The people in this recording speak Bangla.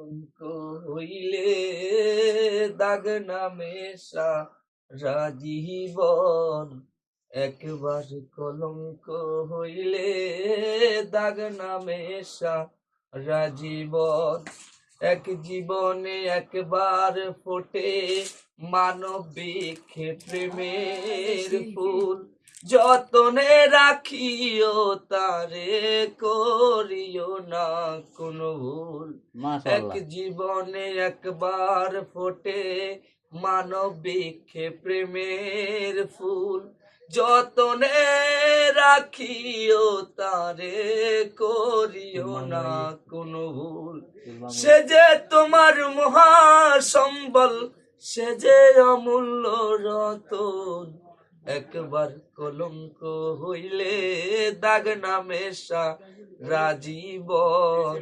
কলঙ্ক হইলে দাগ নামে রাজীবন একবার কলঙ্ক হইলে দাগ নামে রাজীবন এক জীবনে একবার ফোটে মানবিক প্রেমের ফুল যতনে রাখিও তারে করিও না কোনো ভুল। এক জীবনে একবার ফোটে মানবিক প্রেমের ফুল। যতনে রাখিও তারে করিও না কোনো ভুল। সে যে তোমার মহা সম্বল সে যে অমূল্য রতন। একবার কলঙ্ক হইলে দাগ নামে রাজীবন